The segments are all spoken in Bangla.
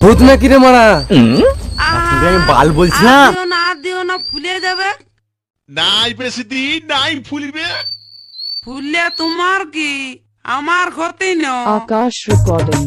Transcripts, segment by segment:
ভূত না কিরে মারা? আমি বাল বলছি না। দিও না দিও না ফুলে যাবে। নাই প্রেসিডি নাই ফুলবে। ফুললে তোমার কি? আমার ক্ষতি না আকাশ রেকর্ডিং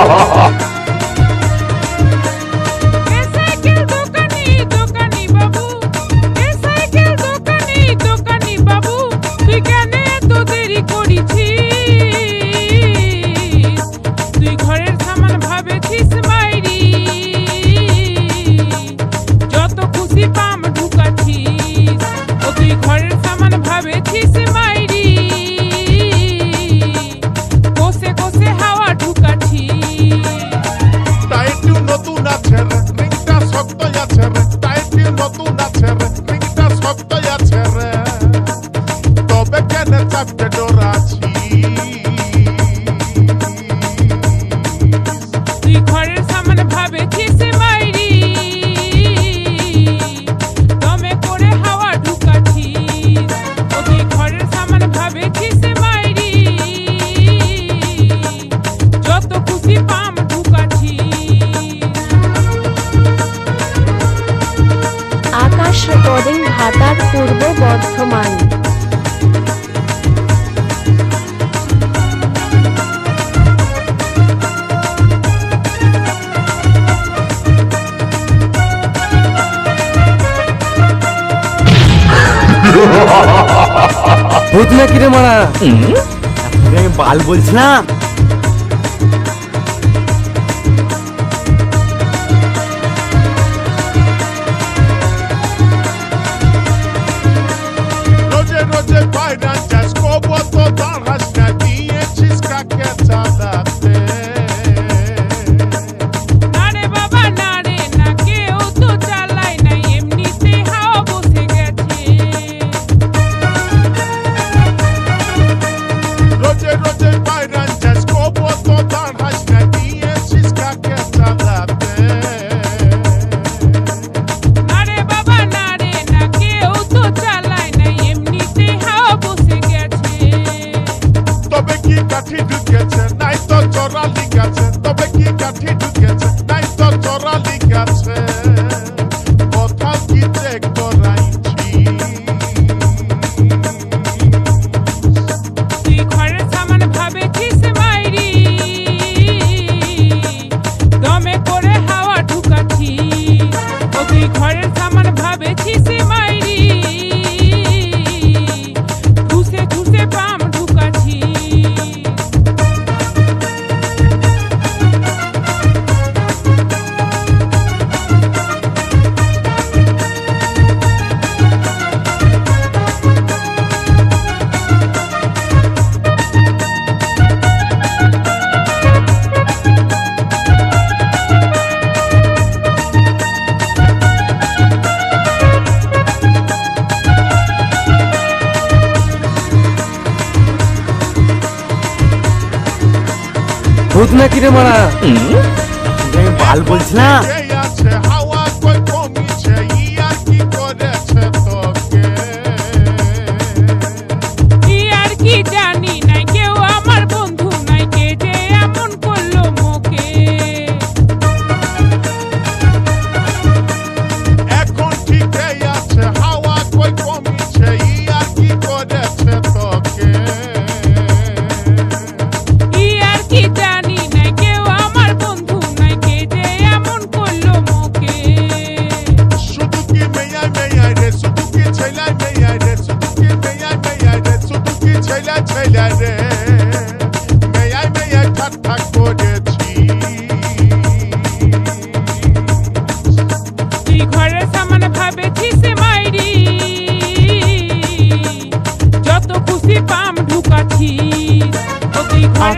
ha ha ha স্টাইলটি নতুন আছে রে রিংটা শক্তই আছে রে। তবে কেন চাপতে ডোরাছি ঘরের সামান ভাবে খিসে মাইরি দমে করে হাওয়া ঢুকাছি তুই ঘরের সামান ভাবে খিসে মাইরি যত খুশি পাম করেন ভাতার পূর্ব বর্ধমান। ভূত না কিরে মারা? বাল বলছিলাম। ভূত নাকি রে মারা? বাল বলছি না।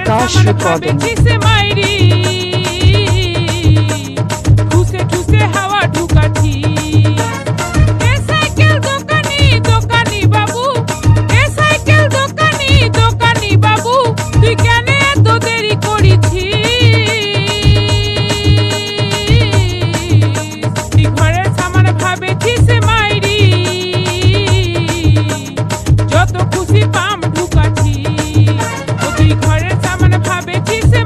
আকাশ পদে। Habetize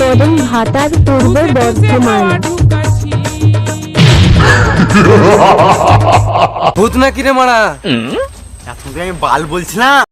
কদম ভাতার পূর্ব বর্ধমান। ভূত না কিরে মারা? আমি বাল বলছিলাম।